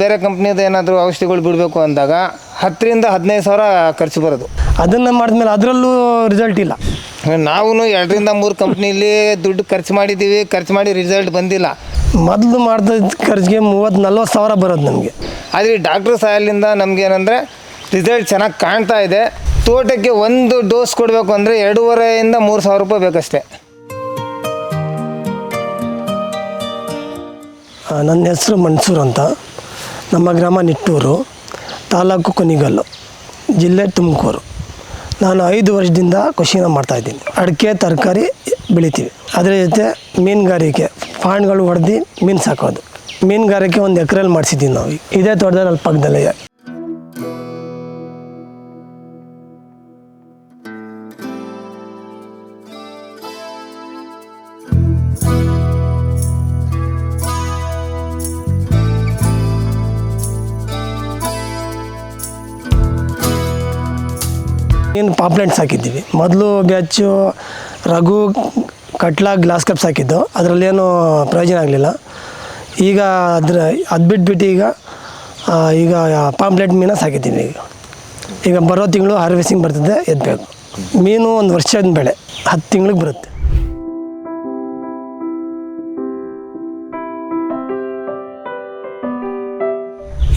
ಬೇರೆ ಕಂಪ್ನಿದು ಏನಾದರೂ ಔಷಧಿಗಳು ಬಿಡಬೇಕು ಅಂದಾಗ ಹತ್ತರಿಂದ ಹದಿನೈದು ಸಾವಿರ ಖರ್ಚು ಬರೋದು. ಅದನ್ನು ಮಾಡಿದ್ಮೇಲೆ ಅದರಲ್ಲೂ ರಿಸಲ್ಟ್ ಇಲ್ಲ. ನಾವು ಎರಡರಿಂದ ಮೂರು ಕಂಪ್ನಿಲಿ ದುಡ್ಡು ಖರ್ಚು ಮಾಡಿದ್ದೀವಿ ಖರ್ಚು ಮಾಡಿ ರಿಸಲ್ಟ್ ಬಂದಿಲ್ಲ. ಮೊದಲು ಮಾಡಿದ ಖರ್ಚಿಗೆ ಮೂವತ್ತು ನಲ್ವತ್ತು ಸಾವಿರ ಬರೋದು ನಮಗೆ. ಆದರೆ ಡಾಕ್ಟ್ರ್ ಸಹಾಯದಿಂದ ನಮಗೇನೆಂದರೆ ರಿಸಲ್ಟ್ ಚೆನ್ನಾಗಿ ಕಾಣ್ತಾ ಇದೆ. ತೋಟಕ್ಕೆ ಒಂದು ಡೋಸ್ ಕೊಡಬೇಕು ಅಂದರೆ ಎರಡೂವರೆಯಿಂದ ಮೂರು ಸಾವಿರ ರೂಪಾಯಿ ಬೇಕಷ್ಟೇ. ನನ್ನ ಹೆಸರು ಮನ್ಸೂರ್ ಅಂತ. ನಮ್ಮ ಗ್ರಾಮ ನಿಟ್ಟೂರು, ತಾಲೂಕು ಕುನಿಗಲ್ಲು, ಜಿಲ್ಲೆ ತುಮಕೂರು. ನಾನು ಐದು ವರ್ಷದಿಂದ ಕೃಷಿನ ಮಾಡ್ತಾಯಿದ್ದೀನಿ ಅಡಿಕೆ, ತರಕಾರಿ ಬೆಳಿತೀವಿ. ಅದರ ಜೊತೆ ಮೀನುಗಾರಿಕೆ ಫಾಣ್ಗಳು ಹೊಡೆದು ಮೀನು ಸಾಕೋದು. ಮೀನುಗಾರಿಕೆ ಒಂದು ಎಕರೆಯಲ್ಲಿ ಮಾಡಿಸಿದ್ದೀವಿ ನಾವು. ಇದೇ ತೋಟದಲ್ಲಿ ಅಲ್ಲಿ ಪಕ್ಕದಲ್ಲೇ ಏನು ಪಾಪ್ಲೆಂಟ್ಸ್ ಹಾಕಿದ್ದೀವಿ. ಮೊದಲು ಬ್ಯಾಚು ರಘು, ಕಟ್ಲ, ಗ್ಲಾಸ್ ಕಪ್ಸ್ ಹಾಕಿದ್ದು ಅದರಲ್ಲೇನು ಪ್ರಯೋಜನ ಆಗಲಿಲ್ಲ. ಈಗ ಅದರ, ಅದು ಬಿಟ್ಬಿಟ್ಟು ಈಗ ಈಗ ಪಾಂಪ್ಲೆಟ್ ಮೀನ ಸಾಕಿದ್ದೀವಿ ಈಗ. ಈಗ ಬರೋ ತಿಂಗಳು ಹಾರ್ವೆಸ್ಟಿಂಗ್ ಬರ್ತದೆ, ಎದ್ಬೇಕು. ಮೀನು ಒಂದು ವರ್ಷದ ಬೆಳೆ ಹತ್ತು ತಿಂಗ್ಳಿಗೆ ಬರುತ್ತೆ.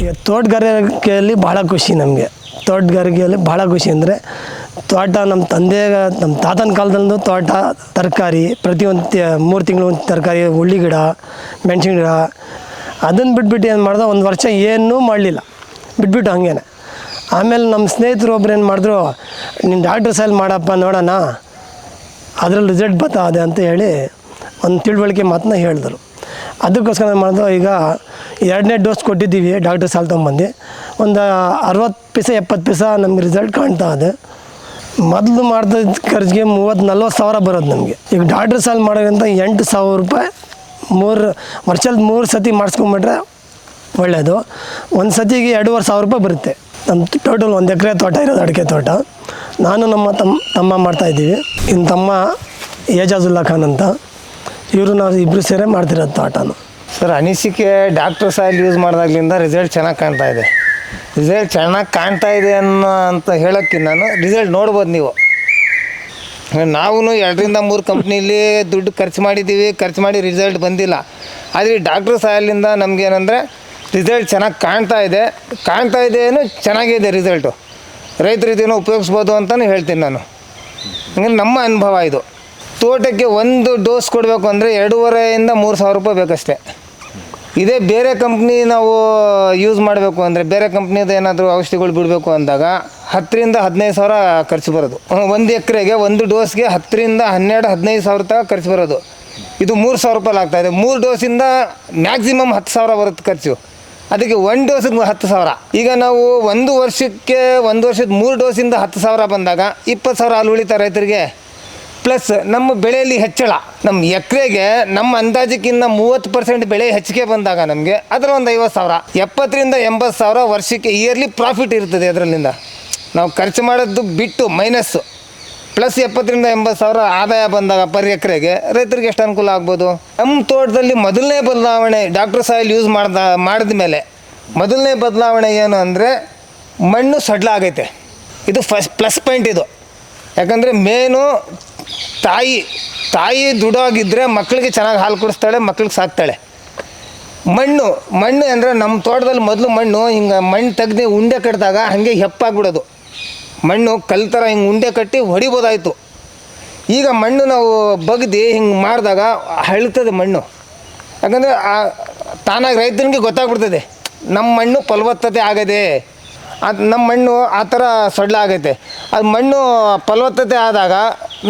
ಈಗ ತೋಟಗಾರಿಕೆಯಲ್ಲಿ ಭಾಳ ಖುಷಿ ನಮಗೆ. ತೋಟಗಾರಿಕೆಯಲ್ಲಿ ಭಾಳ ಖುಷಿ ಅಂದರೆ ತೋಟ ನಮ್ಮ ತಂದೆ ನಮ್ಮ ತಾತನ ಕಾಲದಲ್ಲೂ ತೋಟ, ತರಕಾರಿ, ಪ್ರತಿಯೊಂದು ಮೂರು ತಿಂಗಳು ಒಂದು ತರಕಾರಿ, ಹುಳ್ಳಿ ಗಿಡ, ಮೆಣಸಿನ ಗಿಡ ಅದನ್ನು ಬಿಟ್ಬಿಟ್ಟು ಏನು ಮಾಡ್ದೆ, ಒಂದು ವರ್ಷ ಏನೂ ಮಾಡಲಿಲ್ಲ. ಬಿಟ್ಬಿಟ್ಟು ಹಂಗೇನೆ. ಆಮೇಲೆ ನಮ್ಮ ಸ್ನೇಹಿತರು ಒಬ್ರು ಏನು ಮಾಡಿದ್ರು ನಿನ್ನ ಡಾಕ್ಟ್ರ್ ಸೈಲ್ ಮಾಡಪ್ಪ ನೋಡೋಣ ಅದ್ರಲ್ಲಿ ರಿಸಲ್ಟ್ ಬರ್ತಾ ಇದೆ ಅಂತ ಹೇಳಿ ಒಂದು ತಿಳುವಳಿಕೆ ಮಾತನ್ನ ಹೇಳಿದ್ರು. ಅದಕ್ಕೋಸ್ಕರ ಏನು ಮಾಡಿದ್ರು ಈಗ ಎರಡನೇ ಡೋಸ್ ಕೊಟ್ಟಿದ್ದೀವಿ ಡಾಕ್ಟರ್ ಸಾಲ್ ತೊಗೊಂಬಂದು. ಒಂದು ಅರವತ್ತು ಪೀಸ ಎಪ್ಪತ್ತು ಪೀಸ ನಮ್ಗೆ ರಿಸಲ್ಟ್ ಕಾಣ್ತಾ ಇದೆ. ಮೊದಲು ಮಾಡಿದ ಖರ್ಚಿಗೆ ಮೂವತ್ತು, ನಲ್ವತ್ತು ಸಾವಿರ ಬರೋದು ನಮಗೆ. ಈಗ ಡಾಕ್ಟ್ರ್ ಸಾಲ್ ಮಾಡೋದ್ರಿಂದ ಎಂಟು ಸಾವಿರ ರೂಪಾಯಿ ಮೂರು ವರ್ಷದ ಮೂರು ಸತಿ ಮಾಡಿಸ್ಕೊಂಬಿಟ್ರೆ ಒಳ್ಳೆಯದು ಒಂದು ಸತಿಗೆ ಎರಡೂವರೆ ಸಾವಿರ ರೂಪಾಯಿ ಬರುತ್ತೆ. ನಮ್ಮ ಟೋಟಲ್ ಒಂದು ಎಕರೆ ತೋಟ ಇರೋದು ಅಡಿಕೆ ತೋಟ. ನಾನು ನಮ್ಮ ತಮ್ಮ ತಮ್ಮ ಮಾಡ್ತಾಯಿದ್ದೀವಿ ಇನ್ನು ತಮ್ಮ ಏಜಾಜುಲ್ಲಾ ಖಾನ್ ಅಂತ. ಇವರು ನಾವು ಇಬ್ಬರು ಸೇರೇ ಮಾಡ್ತಿರೋದು ತೋಟನು. ಸರ್, ಅನಿಸಿಕೆ ಡಾಕ್ಟರ್ ಸಾಯಿಲ್ ಯೂಸ್ ಮಾಡಿದಾಗ್ಲಿಂದ ರಿಸಲ್ಟ್ ಚೆನ್ನಾಗಿ ಕಾಣ್ತಾ ಇದೆ. ರಿಸಲ್ಟ್ ಚೆನ್ನಾಗಿ ಕಾಣ್ತಾ ಇದೆ ಅನ್ನೋ ಅಂತ ಹೇಳೋಕ್ಕೆ ನಾನು ರಿಸಲ್ಟ್ ನೋಡ್ಬೋದು ನೀವು. ನಾವು ಎರಡರಿಂದ ಮೂರು ಕಂಪ್ನಿಲಿ ದುಡ್ಡು ಖರ್ಚು ಮಾಡಿದ್ದೀವಿ, ಖರ್ಚು ಮಾಡಿ ರಿಸಲ್ಟ್ ಬಂದಿಲ್ಲ. ಆದರೆ ಡಾಕ್ಟ್ರ್ ಸಹಾಯಲಿಂದ ನಮಗೇನೆಂದರೆ ರಿಸಲ್ಟ್ ಚೆನ್ನಾಗಿ ಕಾಣ್ತಾ ಇದೆ. ಕಾಣ್ತಾ ಇದೆ ಏನು ಚೆನ್ನಾಗಿದೆ ರಿಸಲ್ಟು ರೈತರು ಇದನ್ನು ಉಪಯೋಗಿಸ್ಬೋದು ಅಂತಲೂ ಹೇಳ್ತೀನಿ ನಾನು. ಹಂಗೆ ನಮ್ಮ ಅನುಭವ ಇದು. ತೋಟಕ್ಕೆ ಒಂದು ಡೋಸ್ ಕೊಡಬೇಕು ಅಂದರೆ ಎರಡೂವರೆಯಿಂದ ಮೂರು ಸಾವಿರ ರೂಪಾಯಿ ಬೇಕಷ್ಟೇ. ಇದೇ ಬೇರೆ ಕಂಪ್ನಿ ನಾವು ಯೂಸ್ ಮಾಡಬೇಕು ಅಂದರೆ ಬೇರೆ ಕಂಪ್ನಿದು ಏನಾದರೂ ಔಷಧಿಗಳು ಬಿಡಬೇಕು ಅಂದಾಗ ಹತ್ತರಿಂದ ಹದಿನೈದು ಸಾವಿರ ಖರ್ಚು ಬರೋದು. ಒಂದು ಎಕರೆಗೆ ಒಂದು ಡೋಸ್ಗೆ ಹತ್ತರಿಂದ ಹನ್ನೆರಡು, ಹದಿನೈದು ಸಾವಿರ ತಗ ಖರ್ಚು ಬರೋದು. ಇದು ಮೂರು ಸಾವಿರ ರೂಪಾಯಿ ಇದೆ. ಮೂರು ಡೋಸಿಂದ ಮ್ಯಾಕ್ಸಿಮಮ್ ಹತ್ತು ಸಾವಿರ ಬರುತ್ತೆ ಖರ್ಚು. ಅದಕ್ಕೆ ಒಂದು ಡೋಸಿಗೆ ಹತ್ತು ಸಾವಿರ. ಈಗ ನಾವು ಒಂದು ವರ್ಷಕ್ಕೆ, ಒಂದು ವರ್ಷದ ಮೂರು ಡೋಸಿಂದ ಹತ್ತು ಸಾವಿರ ಬಂದಾಗ ಇಪ್ಪತ್ತು ಸಾವಿರ ಅಲ್ಲಿ ಉಳಿತಾರೆ ರೈತರಿಗೆ. ಪ್ಲಸ್ ನಮ್ಮ ಬೆಳೆಯಲ್ಲಿ ಹೆಚ್ಚಳ. ನಮ್ಮ ಎಕರೆಗೆ ನಮ್ಮ ಅಂದಾಜಕ್ಕಿಂತ ಮೂವತ್ತು ಪರ್ಸೆಂಟ್ ಬೆಳೆ ಹೆಚ್ಚಿಗೆ ಬಂದಾಗ ನಮಗೆ ಅದರ ಒಂದು ಐವತ್ತು ಸಾವಿರ. ಎಪ್ಪತ್ತರಿಂದ ಎಂಬತ್ತು ಸಾವಿರ ವರ್ಷಕ್ಕೆ ಇಯರ್ಲಿ ಪ್ರಾಫಿಟ್ ಇರ್ತದೆ ಅದರಲ್ಲಿಂದ. ನಾವು ಖರ್ಚು ಮಾಡೋದು ಬಿಟ್ಟು ಮೈನಸ್ಸು ಪ್ಲಸ್ ಎಪ್ಪತ್ತರಿಂದ ಎಂಬತ್ತು ಸಾವಿರ ಆದಾಯ ಬಂದಾಗ ಪರ್ ಎಕರೆಗೆ ರೈತರಿಗೆ ಎಷ್ಟು ಅನುಕೂಲ ಆಗ್ಬೋದು? ನಮ್ಮ ತೋಟದಲ್ಲಿ ಮೊದಲನೇ ಬದಲಾವಣೆ ಡಾಕ್ಟರ್ ಸಾಯಿಲ್ ಯೂಸ್ ಮಾಡ್ದ, ಮಾಡಿದ ಮೇಲೆ ಮೊದಲನೇ ಬದಲಾವಣೆ ಏನು ಅಂದರೆ ಮಣ್ಣು ಸಡ್ಲ ಆಗೈತೆ ಇದು ಫಸ್ಟ್ ಪ್ಲಸ್ ಪಾಯಿಂಟ್ ಇದು. ಯಾಕಂದರೆ ಮೇನು ತಾಯಿ ತಾಯಿ ದುಡಾಗಿದ್ದರೆ ಮಕ್ಕಳಿಗೆ ಚೆನ್ನಾಗಿ ಹಾಲು ಕುಡಿಸ್ತಾಳೆ, ಮಕ್ಳಿಗೆ ಸಾಕ್ತಾಳೆ. ಮಣ್ಣು ಮಣ್ಣು ಅಂದರೆ ನಮ್ಮ ತೋಟದಲ್ಲಿ ಮೊದಲು ಮಣ್ಣು, ಹಿಂಗೆ ಮಣ್ಣು ತೆಗ್ದು ಉಂಡೆ ಕಟ್ಟಿದಾಗ ಹಾಗೆ ಹೆಪ್ಪಾಗ್ಬಿಡೋದು. ಮಣ್ಣು ಕಲ್ ಥರ ಹಿಂಗೆ ಉಂಡೆ ಕಟ್ಟಿ ಹೊಡಿಬೋದಾಯಿತು. ಈಗ ಮಣ್ಣು ನಾವು ಬಗ್ದು ಹಿಂಗೆ ಮಾಡಿದಾಗ ಹಳ್ತದೆ ಮಣ್ಣು. ಯಾಕಂದರೆ ತಾನಾಗಿ ರೈತನಿಗೆ ಗೊತ್ತಾಗ್ಬಿಡ್ತದೆ ನಮ್ಮ ಮಣ್ಣು ಫಲವತ್ತತೆ ಆಗದೆ ಅದು ನಮ್ಮ ಮಣ್ಣು ಆ ಥರ ಸೊಡ್ಲ ಆಗೈತೆ. ಅದು ಮಣ್ಣು ಫಲವತ್ತತೆ ಆದಾಗ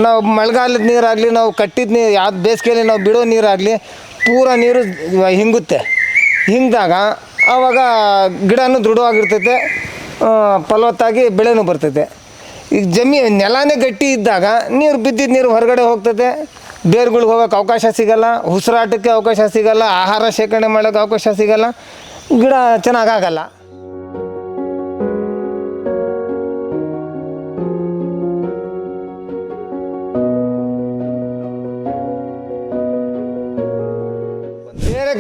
ನಾವು ಮಳೆಗಾಲದ ನೀರಾಗಲಿ, ನಾವು ಕಟ್ಟಿದ ನೀರು, ಯಾವ್ದು ಬೇಸಿಗೆಯಲ್ಲಿ ನಾವು ಬಿಡೋ ನೀರಾಗಲಿ ಪೂರ ನೀರು ಹಿಂಗುತ್ತೆ. ಹಿಂಗಿದಾಗ ಆವಾಗ ಗಿಡನೂ ದೃಢವಾಗಿರ್ತೈತೆ ಫಲವತ್ತಾಗಿ ಬೆಳೆನೂ ಬರ್ತೈತೆ. ಈಗ ಜಮೀ, ನೆಲನೇ ಗಟ್ಟಿ ಇದ್ದಾಗ ನೀರು ಬಿದ್ದಿದ್ದ ನೀರು ಹೊರಗಡೆ ಹೋಗ್ತದೆ ಬೇರುಗಳಿಗೆ ಹೋಗೋಕೆ ಅವಕಾಶ ಸಿಗಲ್ಲ, ಉಸಿರಾಟಕ್ಕೆ ಅವಕಾಶ ಸಿಗಲ್ಲ, ಆಹಾರ ಶೇಖರಣೆ ಮಾಡೋಕ್ಕೆ ಅವಕಾಶ ಸಿಗಲ್ಲ, ಗಿಡ ಚೆನ್ನಾಗಾಗಲ್ಲ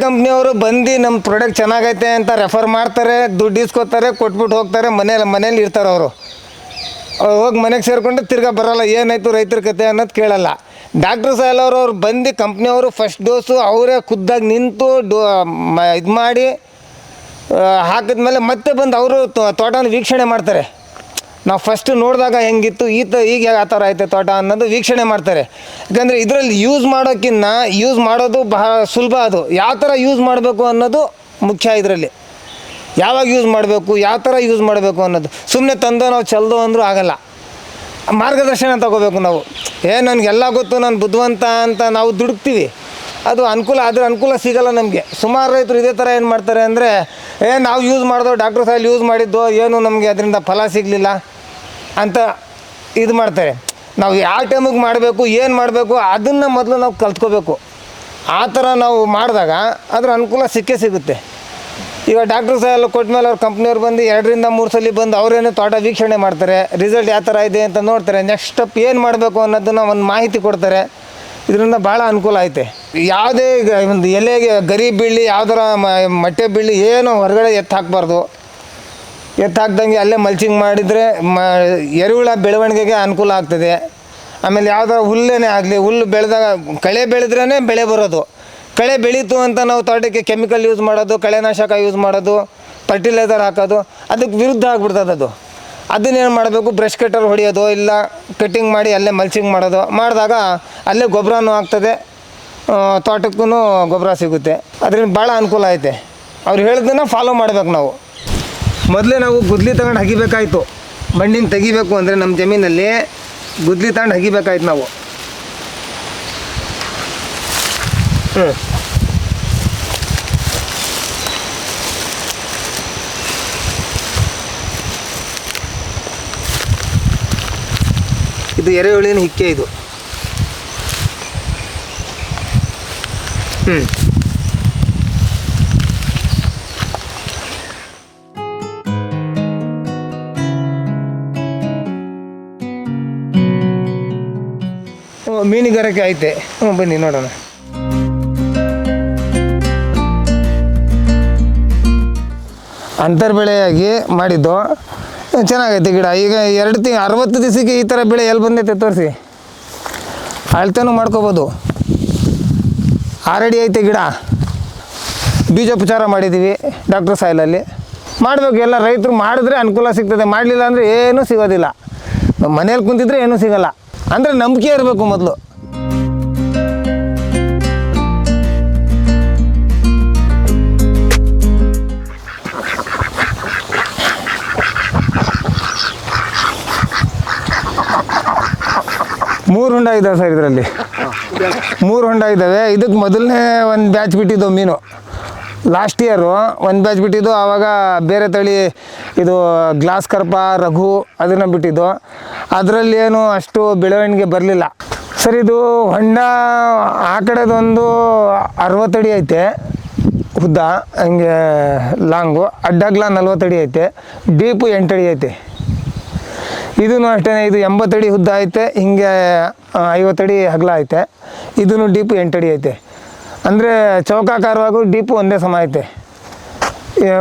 ಕಂಪ್ನಿಯವರು ಬಂದು ನಮ್ಮ ಪ್ರಾಡಕ್ಟ್ ಚೆನ್ನಾಗೈತೆ ಅಂತ ರೆಫರ್ ಮಾಡ್ತಾರೆ, ದುಡ್ಡು ಇಸ್ಕೋತಾರೆ, ಕೊಟ್ಬಿಟ್ಟು ಹೋಗ್ತಾರೆ, ಮನೇಲಿ ಮನೇಲಿ ಇರ್ತಾರೆ ಅವರು. ಅವ್ರು ಹೋಗಿ ಮನೆಗೆ ಸೇರಿಕೊಂಡು ತಿರ್ಗಾ ಬರೋಲ್ಲ, ಏನಾಯಿತು ರೈತರ ಕತೆ ಅನ್ನೋದು ಕೇಳಲ್ಲ. ಡಾಕ್ಟರ್ ಸಾಹೇಲ್ ಅವರು ಅವ್ರು ಬಂದು ಕಂಪ್ನಿಯವರು ಫಸ್ಟ್ ಡೋಸು ಅವರೇ ಖುದ್ದಾಗಿ ನಿಂತು ಡೋ ಇದು ಮಾಡಿ ಹಾಕಿದ್ಮೇಲೆ ಮತ್ತೆ ಬಂದು ಅವರು ತೋಟನ ವೀಕ್ಷಣೆ ಮಾಡ್ತಾರೆ. ನಾವು ಫಸ್ಟ್ ನೋಡಿದಾಗ ಹೆಂಗಿತ್ತು, ಈ ತ, ಈಗ ಆ ಥರ ಐತೆ ತೋಟ ಅನ್ನೋದು ವೀಕ್ಷಣೆ ಮಾಡ್ತಾರೆ. ಯಾಕಂದರೆ ಇದರಲ್ಲಿ ಯೂಸ್ ಮಾಡೋಕ್ಕಿಂತ ಯೂಸ್ ಮಾಡೋದು ಬಹಳ ಸುಲಭ ಅದು. ಯಾವ ಥರ ಯೂಸ್ ಮಾಡಬೇಕು ಅನ್ನೋದು ಮುಖ್ಯ ಇದರಲ್ಲಿ. ಯಾವಾಗ ಯೂಸ್ ಮಾಡಬೇಕು, ಯಾವ ಥರ ಯೂಸ್ ಮಾಡಬೇಕು ಅನ್ನೋದು. ಸುಮ್ಮನೆ ತಂದು ನಾವು ಚೆಲ್ದು ಅಂದರೂ ಆಗಲ್ಲ. ಮಾರ್ಗದರ್ಶನ ತಗೋಬೇಕು ನಾವು. ಏ, ನನಗೆಲ್ಲ ಗೊತ್ತು, ನಾನು ಬುದ್ಧಿವಂತ ಅಂತ ನಾವು ದುಡುಕ್ತೀವಿ. ಅದು ಅನುಕೂಲ ಅದ್ರ ಅನುಕೂಲ ಸಿಗಲ್ಲ ನಮಗೆ. ಸುಮಾರು ರೈತರು ಇದೇ ಥರ ಏನು ಮಾಡ್ತಾರೆ ಅಂದರೆ, ಏ, ನಾವು ಯೂಸ್ ಮಾಡಿದೋ ಡಾಕ್ಟ್ರ್ ಸಾಹೇಬ್ ಯೂಸ್ ಮಾಡಿದ್ದೋ, ಏನು ನಮಗೆ ಅದರಿಂದ ಫಲ ಸಿಗಲಿಲ್ಲ. ಅಂತ ಇದು ಮಾಡ್ತಾರೆ. ನಾವು ಯಾವ ಟೈಮಿಗೆ ಮಾಡಬೇಕು, ಏನು ಮಾಡಬೇಕು, ಅದನ್ನು ಮೊದಲು ನಾವು ಕಲ್ತ್ಕೋಬೇಕು. ಆ ಥರ ನಾವು ಮಾಡಿದಾಗ ಅದ್ರ ಅನುಕೂಲ ಸಿಕ್ಕೇ ಸಿಗುತ್ತೆ. ಈಗ ಡಾಕ್ಟ್ರ್ ಕೊಟ್ಟ ಮೇಲೆ ಅವ್ರ ಕಂಪ್ನಿಯವ್ರು ಬಂದು ಎರಡರಿಂದ ಮೂರು ಸಲ ಬಂದು ಅವರೇನು ತೋಟ ವೀಕ್ಷಣೆ ಮಾಡ್ತಾರೆ ರಿಸಲ್ಟ್ ಯಾವ ಥರ ಇದೆ ಅಂತ ನೋಡ್ತಾರೆ. ನೆಕ್ಸ್ಟ್ ಸ್ಟೆಪ್ ಏನು ಮಾಡಬೇಕು ಅನ್ನೋದನ್ನ ಒಂದು ಮಾಹಿತಿ ಕೊಡ್ತಾರೆ. ಇದರಿಂದ ಭಾಳ ಅನುಕೂಲ ಐತೆ. ಯಾವುದೇ ಒಂದು ಎಲೆಗೆ ಗರಿ ಬೀಳಿ, ಯಾವ್ದಾರ ಮೊಟ್ಟೆ ಬೀಳಿ ಏನು ಹೊರಗಡೆ ಎತ್ತು ಹಾಕಬಾರ್ದು. ಎತ್ತು ಹಾಕ್ದಂಗೆ ಅಲ್ಲೇ ಮಲ್ಚಿಂಗ್ ಮಾಡಿದರೆ ಮ, ಎರೆಹುಳ ಬೆಳವಣಿಗೆಗೆ ಅನುಕೂಲ ಆಗ್ತದೆ. ಆಮೇಲೆ ಯಾವುದೋ ಹುಲ್ಲೇನೇ ಆಗಲಿ, ಹುಲ್ಲು ಬೆಳೆದಾಗ ಕಳೆ ಬೆಳೆದ್ರೇ ಬೆಳೆ ಬರೋದು. ಕಳೆ ಬೆಳೀತು ಅಂತ ನಾವು ತೋಟಕ್ಕೆ ಕೆಮಿಕಲ್ ಯೂಸ್ ಮಾಡೋದು, ಕಳೆನಾಶಕ ಯೂಸ್ ಮಾಡೋದು ಫರ್ಟಿಲೈಸರ್ ಹಾಕೋದು, ಅದಕ್ಕೆ ವಿರುದ್ಧ ಆಗ್ಬಿಡ್ತದೆ ಅದು. ಅದನ್ನೇನು ಮಾಡಬೇಕು? ಬ್ರಷ್ ಕಟ್ಟರ್ ಹೊಡೆಯೋದು, ಇಲ್ಲ ಕಟ್ಟಿಂಗ್ ಮಾಡಿ ಅಲ್ಲೇ ಮಲ್ಚಿಂಗ್ ಮಾಡೋದು. ಮಾಡಿದಾಗ ಅಲ್ಲೇ ಗೊಬ್ಬರನೂ ಆಗ್ತದೆ. ತೋಟಕ್ಕೂ ಗೊಬ್ಬರ ಸಿಗುತ್ತೆ. ಅದರಿಂದ ಭಾಳ ಅನುಕೂಲ ಐತೆ. ಅವ್ರು ಹೇಳಿದ್ದನ್ನು ಫಾಲೋ ಮಾಡ್ಬೇಕು ನಾವು. ಮೊದಲೇ ನಾವು ಗುದ್ಲಿ ತಗೊಂಡು ಹಗಿಬೇಕಾಯ್ತು. ಮಣ್ಣಿನ ತೆಗಿಬೇಕು ಅಂದರೆ ನಮ್ಮ ಜಮೀನಲ್ಲಿ ಗುದ್ಲಿ ತಗೊಂಡು ಹಗಿಬೇಕಾಯ್ತು ನಾವು. ಹ್ಞೂ ಇದು ಎರೆಹುಳಿನ ಹಿಕ್ಕೆ ಇದು. ಹ್ಞೂ ಮೀನುಗಾರಿಕೆ ಐತೆ. ಹ್ಞೂ ಬನ್ನಿ, ನೋಡೋಣ. ಅಂತರ್ ಬೆಳೆಯಾಗಿ ಮಾಡಿದ್ದು. ಚೆನ್ನಾಗೈತೆ ಗಿಡ. ಈಗ ಎರಡು ತಿಂಗ್, ಅರವತ್ತು ದಿವಸಕ್ಕೆ ಈ ಥರ ಬೆಳೆ ಎಲ್ಲಿ ಬಂದೈತೆ ತೋರಿಸಿ. ಅಳ್ತೇನೂ ಮಾಡ್ಕೋಬೋದು. ಆರಡಿ ಐತೆ ಗಿಡ. ಬೀಜೋಪಚಾರ ಮಾಡಿದ್ದೀವಿ ಡಾಕ್ಟರ್ ಸಾಯಿಲಲ್ಲಿ. ಮಾಡಬೇಕು, ಎಲ್ಲ ರೈತರು ಮಾಡಿದ್ರೆ ಅನುಕೂಲ ಸಿಗ್ತದೆ. ಮಾಡಲಿಲ್ಲ ಅಂದರೆ ಏನೂ ಸಿಗೋದಿಲ್ಲ. ಮನೇಲಿ ಕುಂತಿದ್ರೆ ಏನೂ ಸಿಗಲ್ಲ. ಅಂದರೆ ನಂಬಿಕೆ ಇರಬೇಕು ಮೊದಲು. ಮೂರು ಹೊಂಡ ಇದ್ದಾವೆ ಸರ್ ಇದರಲ್ಲಿ. ಮೂರು ಹೊಂಡ ಇದ್ದಾವೆ. ಇದಕ್ಕೆ ಮೊದಲನೇ ಒಂದು ಬ್ಯಾಚ್ ಬಿಟ್ಟಿದ್ದವು ಮೀನು. ಲಾಸ್ಟ್ ಇಯರು ಒಂದು ಬ್ಯಾಚ್ ಬಿಟ್ಟಿದ್ದು, ಆವಾಗ ಬೇರೆ ತಳಿ, ಇದು ಗ್ಲಾಸ್ ಕರ್ಪ, ರಘು, ಅದನ್ನು ಬಿಟ್ಟಿದ್ದು. ಅದರಲ್ಲಿ ಏನು ಅಷ್ಟು ಬೆಳವಣಿಗೆ ಬರಲಿಲ್ಲ. ಸರ್, ಇದು ಹೊಂಡ, ಆ ಕಡೆದೊಂದು ಅರವತ್ತಡಿ ಐತೆ. ಉದ್ದ, ಹಂಗೆ ಲಾಂಗು ಅಡ್ಡಗ್ಲ ನಲ್ವತ್ತಡಿ ಐತೆ. ಡೀಪು ಎಂಟಡಿ ಐತೆ. ಇದೂ ಅಷ್ಟೇ ಇದು ಎಂಬತ್ತಡಿ ಉದ್ದ ಐತೆ, ಹಿಂಗೆ ಐವತ್ತಡಿ ಹಗ್ಲ ಐತೆ. ಇದೂ ಡೀಪು ಎಂಟಡಿ ಐತೆ. ಅಂದರೆ ಚೌಕಾಕಾರವಾಗೂ ಡೀಪು ಒಂದೇ ಸಮ ಐತೆ.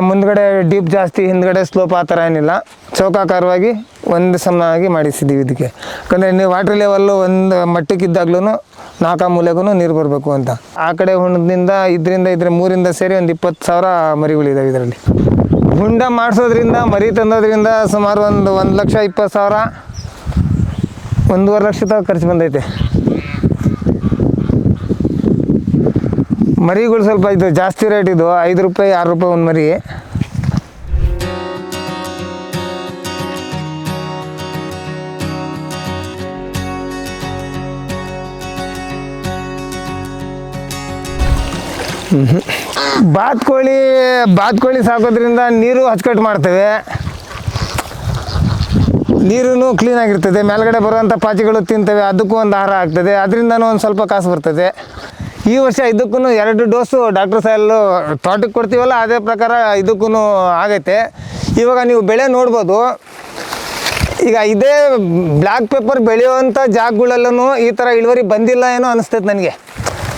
ಮುಂದ್ಗಡೆ ಡೀಪ್ ಜಾಸ್ತಿ, ಹಿಂದ್ಗಡೆ ಸ್ಲೋಪ್ ಆ ಥರ ಏನಿಲ್ಲ. ಚೌಕಾಕಾರವಾಗಿ ಒಂದು ಸಮನಾಗಿ ಮಾಡಿಸಿದ್ದೀವಿ ಇದಕ್ಕೆ. ಯಾಕಂದರೆ ನೀವು ವಾಟ್ರ್ ಲೆವೆಲ್ಲು ಒಂದು ಮಟ್ಟಕ್ಕಿದ್ದಾಗ್ಲೂ ನಾಲ್ಕು ಮೂಲೆಗೂ ನೀರು ಬರಬೇಕು ಅಂತ. ಆ ಕಡೆ ಹುಣ್ಣದಿಂದ ಇದರಿಂದ ಇದ್ರೆ ಮೂರಿಂದ ಸೇರಿ ಒಂದು ಇಪ್ಪತ್ತು ಸಾವಿರ ಮರಿಗಳಿದ್ದಾವೆ ಇದರಲ್ಲಿ. ಹುಂಡ ಮಾಡಿಸೋದ್ರಿಂದ, ಮರಿ ತಂದೋದ್ರಿಂದ ಸುಮಾರು ಒಂದು ಒಂದು ಲಕ್ಷ ಇಪ್ಪತ್ತು ಸಾವಿರ, ಒಂದೂವರೆ ಲಕ್ಷ ತನಕ ಖರ್ಚು ಬಂದೈತೆ. ಮರಿಗಳು ಸ್ವಲ್ಪ ಇದು ಜಾಸ್ತಿ ರೇಟ್ ಇದು, ಐದು ರೂಪಾಯಿ, ಆರು ರೂಪಾಯಿ ಒಂದು ಮರಿ. ಬಾತ್ಕೋಳಿ ಬಾತ್ಕೋಳಿ ಸಾಕೋದ್ರಿಂದ ನೀರು ಅಚ್ಚುಕಟ್ಟು ಮಾಡ್ತೇವೆ. ನೀರು ಕ್ಲೀನಾಗಿರ್ತದೆ ಮೇಲ್ಗಡೆ ಬರುವಂಥ ಪಾಚಿಗಳು ತಿಂತವೆ. ಅದಕ್ಕೂ ಒಂದು ಆಹಾರ ಆಗ್ತದೆ. ಅದರಿಂದನೂ ಒಂದು ಸ್ವಲ್ಪ ಕಾಸು ಬರ್ತದೆ. ಈ ವರ್ಷ ಇದಕ್ಕೂ ಎರಡು ಡೋಸು ಡಾಕ್ಟರ್ ಸಾಯಲ್ಲು ತೋಟಕ್ಕೆ ಕೊಡ್ತೀವಲ್ಲ, ಅದೇ ಪ್ರಕಾರ ಇದಕ್ಕೂ ಆಗೈತೆ. ಇವಾಗ ನೀವು ಬೆಳೆ ನೋಡ್ಬೋದು. ಈಗ ಇದೇ ಬ್ಲ್ಯಾಕ್ ಪೇಪರ್ ಬೆಳೆಯುವಂಥ ಜಾಗಗಳಲ್ಲೂ ಈ ಥರ ಇಳುವರಿ ಬಂದಿಲ್ಲ ಏನೋ ಅನಿಸ್ತೈತೆ ನನಗೆ.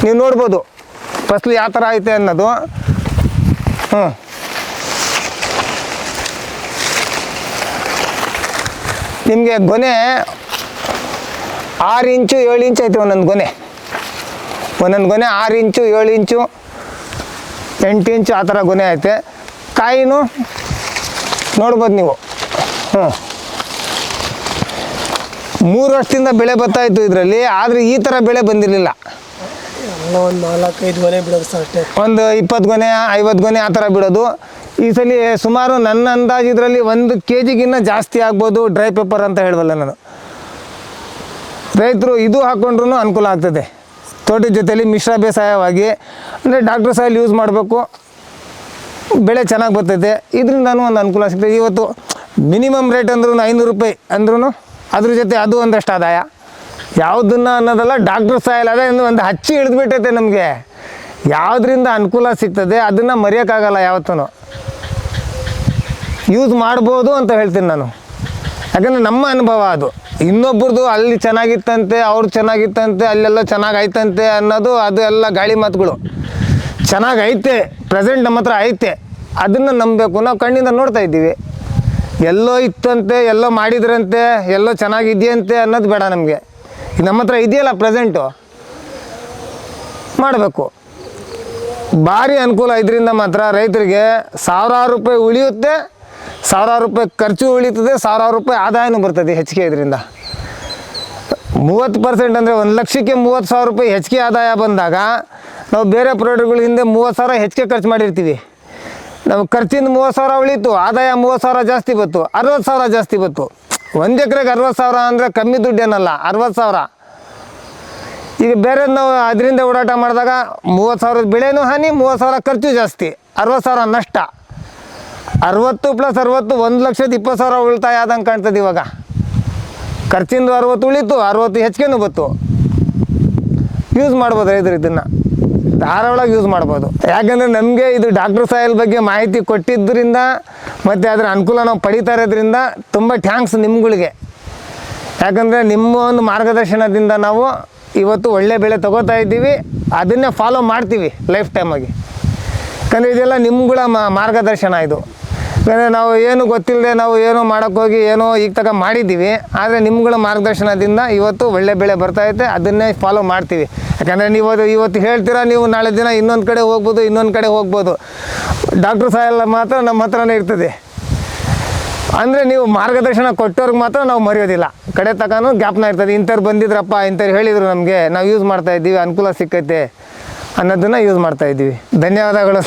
ನೀವು ನೋಡ್ಬೋದು. ಫಸ್ಲು ಯಾವ ಥರ ಐತೆ ಅನ್ನೋದು. ಹ್ಞೂ ನಿಮಗೆ ಗೊನೆ ಆರು ಇಂಚು ಏಳು ಇಂಚು ಐತೆ ಒಂದೊಂದು ಗೊನೆ. ಒಂದೊಂದು ಗೊನೆ ಆರು ಇಂಚು ಏಳು ಇಂಚು ಎಂಟು ಇಂಚು ಆ ಥರ ಗೊನೆ ಐತೆ. ಕಾಯಿನೂ ನೋಡ್ಬೋದು ನೀವು. ಹ್ಞೂ ಮೂರು ವರ್ಷದಿಂದ ಬೆಳೆ ಬರ್ತಾಯಿತ್ತು ಇದರಲ್ಲಿ ಆದರೆ ಈ ಥರ ಬೆಳೆ ಬಂದಿರಲಿಲ್ಲ. ಒಂದು ನಾಲ್ಕೈದು ಮನೆ ಬಿಡೋದು ಸರ್ ಅಷ್ಟೇ. ಒಂದು ಇಪ್ಪತ್ತು ಗೊನೆ ಐವತ್ತು ಗೊನೆ ಆ ಥರ ಬಿಡೋದು. ಈ ಸಲ ಸುಮಾರು ನನ್ನ ಅಂದಾಜು ಇದರಲ್ಲಿ ಒಂದು ಕೆ ಜಿಗಿನ್ನ ಜಾಸ್ತಿ ಆಗ್ಬೋದು ಡ್ರೈ ಪೇಪರ್ ಅಂತ ಹೇಳಬಲ್ಲ ನಾನು. ರೈತರು ಇದು ಹಾಕ್ಕೊಂಡ್ರು ಅನುಕೂಲ ಆಗ್ತದೆ. ತೋಟದ ಜೊತೆಯಲ್ಲಿ ಮಿಶ್ರ ಬೇಸಾಯವಾಗಿ, ಅಂದರೆ ಡಾಕ್ಟರ್ ಸಾಯಿಲ್ ಯೂಸ್ ಮಾಡಬೇಕು. ಬೆಳೆ ಚೆನ್ನಾಗಿ ಬರ್ತೈತೆ. ಇದರಿಂದನೂ ಒಂದು ಅನುಕೂಲ ಸಿಗ್ತದೆ ಇವತ್ತು ಮಿನಿಮಮ್ ರೇಟ್ ಅಂದ್ರೂ ಐನೂರು ರೂಪಾಯಿ ಅಂದ್ರೂ ಅದ್ರ ಜೊತೆ ಅದು ಒಂದಷ್ಟು ಆದಾಯ. ಯಾವುದನ್ನ ಅನ್ನೋದಲ್ಲ ಡಾಕ್ಟರ್ ಸಾಯಿಲ್ ಅದೇ ಒಂದು ಹಚ್ಚಿ ಹಿಡಿದ್ಬಿಟ್ಟೈತೆ ನಮಗೆ. ಯಾವುದರಿಂದ ಅನುಕೂಲ ಸಿಗ್ತದೆ ಅದನ್ನು ಮರೆಯೋಕ್ಕಾಗಲ್ಲ ಯಾವತ್ತೂ ಯೂಸ್ ಮಾಡ್ಬೋದು ಅಂತ ಹೇಳ್ತೀನಿ ನಾನು. ಯಾಕಂದರೆ ನಮ್ಮ ಅನುಭವ ಅದು. ಇನ್ನೊಬ್ರದ್ದು ಅಲ್ಲಿ ಚೆನ್ನಾಗಿತ್ತಂತೆ, ಅವ್ರು ಚೆನ್ನಾಗಿತ್ತಂತೆ, ಅಲ್ಲೆಲ್ಲ ಚೆನ್ನಾಗೈತಂತೆ ಅನ್ನೋದು ಅದು ಎಲ್ಲ ಗಾಳಿ ಮಾತುಗಳು. ಚೆನ್ನಾಗಿ ಐತೆ ಪ್ರೆಸೆಂಟ್ ನಮ್ಮ ಹತ್ರ ಐತೆ. ಅದನ್ನು ನಂಬಬೇಕು. ನಾವು ಕಣ್ಣಿಂದ ನೋಡ್ತಾ ಇದ್ದೀವಿ. ಎಲ್ಲೋ ಇತ್ತಂತೆ, ಎಲ್ಲೋ ಮಾಡಿದ್ರಂತೆ, ಎಲ್ಲೋ ಚೆನ್ನಾಗಿದೆಯಂತೆ ಅನ್ನೋದು ಬೇಡ ನಮಗೆ. ನಮ್ಮ ಹತ್ರ ಇದೆಯಲ್ಲ ಪ್ರೆಸೆಂಟು ಮಾಡಬೇಕು. ಭಾರಿ ಅನುಕೂಲ ಇದರಿಂದ ಮಾತ್ರ ರೈತರಿಗೆ ಸಾವಿರಾರು ರೂಪಾಯಿ ಉಳಿಯುತ್ತೆ ಸಾವಿರಾರು ರೂಪಾಯಿ ಖರ್ಚು ಉಳಿತದೆ, ಸಾವಿರಾರು ರೂಪಾಯಿ ಆದಾಯನೂ ಬರ್ತದೆ ಹೆಚ್ಚಿಗೆ ಇದರಿಂದ. ಮೂವತ್ತು ಪರ್ಸೆಂಟ್ ಅಂದರೆ ಒಂದು ಲಕ್ಷಕ್ಕೆ ಮೂವತ್ತು ಸಾವಿರ ರೂಪಾಯಿ ಹೆಚ್ಚಿಗೆ ಆದಾಯ ಬಂದಾಗ ನಾವು ಬೇರೆ ಪ್ರಾಡಕ್ಟ್ಗಳ ಹಿಂದೆ ಮೂವತ್ತು ಸಾವಿರ ಹೆಚ್ಚಿಗೆ ಖರ್ಚು ಮಾಡಿರ್ತೀವಿ. ನಾವು ಖರ್ಚಿಂದ ಮೂವತ್ತು ಸಾವಿರ ಉಳೀತು, ಆದಾಯ ಮೂವತ್ತು ಸಾವಿರ ಜಾಸ್ತಿ ಬಂತು, ಅರವತ್ತು ಸಾವಿರ ಜಾಸ್ತಿ ಬಂತು. ಒಂದು ಎಕರೆಗೆ ಅರವತ್ತು ಸಾವಿರ ಅಂದರೆ ಕಮ್ಮಿ ದುಡ್ಡೇನಲ್ಲ ಅರವತ್ತು ಸಾವಿರ. ಈಗ ಬೇರೆ ನಾವು ಅದರಿಂದ ಓಡಾಟ ಮಾಡಿದಾಗ ಮೂವತ್ತು ಸಾವಿರದ ಬೆಳೆನೂ ಹಾನಿ, ಮೂವತ್ತು ಸಾವಿರ ಖರ್ಚು ಜಾಸ್ತಿ, ಅರವತ್ತು ಸಾವಿರ ನಷ್ಟ. ಅರವತ್ತು ಪ್ಲಸ್ ಅರವತ್ತು ಒಂದು ಲಕ್ಷದ ಇಪ್ಪತ್ತು ಸಾವಿರ ಉಳಿತಾಯ ಆದಂಗೆ ಕಾಣ್ತದೆ ಇವಾಗ. ಖರ್ಚಿಂದು ಅರವತ್ತು ಉಳಿತು, ಅರವತ್ತು ಹೆಚ್ಚಿಗೆನೂ ಬತ್ತು ಯೂಸ್ ಮಾಡ್ಬೋದು ರೈತರು ಇದನ್ನು. ಧಾರಾಳಾಗಿ ಯೂಸ್ ಮಾಡ್ಬೋದು. ಯಾಕಂದರೆ ನಮಗೆ ಇದು ಡಾಕ್ಟರ್ ಸಾಯಿಲ್ ಬಗ್ಗೆ ಮಾಹಿತಿ ಕೊಟ್ಟಿದ್ದರಿಂದ ಮತ್ತು ಅದರ ಅನುಕೂಲ ನಾವು ಪಡಿತಾ ಇರೋದ್ರಿಂದ ತುಂಬ ಥ್ಯಾಂಕ್ಸ್ ನಿಮ್ಗಳಿಗೆ. ಯಾಕಂದರೆ ನಿಮ್ಮ ಒಂದು ಮಾರ್ಗದರ್ಶನದಿಂದ ನಾವು ಇವತ್ತು ಒಳ್ಳೆ ಬೆಳೆ ತೊಗೋತಾ ಇದ್ದೀವಿ, ಅದನ್ನೇ ಫಾಲೋ ಮಾಡ್ತೀವಿ ಲೈಫ್ ಟೈಮಾಗಿ ಯಾಕಂದರೆ ಇದೆಲ್ಲ ನಿಮ್ಗಳ ಮಾರ್ಗದರ್ಶನ ಇದು. ಯಾಕಂದರೆ ನಾವು ಏನು ಗೊತ್ತಿಲ್ಲದೆ ನಾವು ಏನೋ ಮಾಡೋಕ್ಕೋಗಿ ಏನೋ ಈಗ ತಗ ಮಾಡಿದ್ದೀವಿ, ಆದರೆ ನಿಮ್ಗಳ ಮಾರ್ಗದರ್ಶನದಿಂದ ಇವತ್ತು ಒಳ್ಳೆ ಬೆಳೆ ಬರ್ತಾಯಿದೆ ಅದನ್ನೇ ಫಾಲೋ ಮಾಡ್ತೀವಿ. ಯಾಕಂದರೆ ನೀವು ಅದು ಇವತ್ತು ಹೇಳ್ತೀರಾ, ನೀವು ನಾಳೆ ದಿನ ಇನ್ನೊಂದು ಕಡೆ ಹೋಗ್ಬೋದು, ಇನ್ನೊಂದು ಕಡೆ ಹೋಗ್ಬೋದು. ಡಾಕ್ಟ್ರ್ ಸಾಯಲ್ಲ ಮಾತ್ರ ನಮ್ಮ ಹತ್ರನೇ ಇರ್ತದೆ. ಅಂದರೆ ನೀವು ಮಾರ್ಗದರ್ಶನ ಕೊಟ್ಟವ್ರಿಗೆ ಮಾತ್ರ ನಾವು ಮರೆಯೋದಿಲ್ಲ. ಕಡೆ ತಕನು ಗ್ಯಾಪ್ನ ಇರ್ತದೆ. ಇಂಥವ್ರು ಬಂದಿದ್ರಪ್ಪ, ಇಂಥವ್ರು ಹೇಳಿದರು ನಮಗೆ, ನಾವು ಯೂಸ್ ಮಾಡ್ತಾ ಇದ್ದೀವಿ, ಅನುಕೂಲ ಸಿಕ್ಕೈತೆ ಅನ್ನೋದನ್ನು ಯೂಸ್ ಮಾಡ್ತಾ ಇದ್ದೀವಿ. ಧನ್ಯವಾದಗಳು.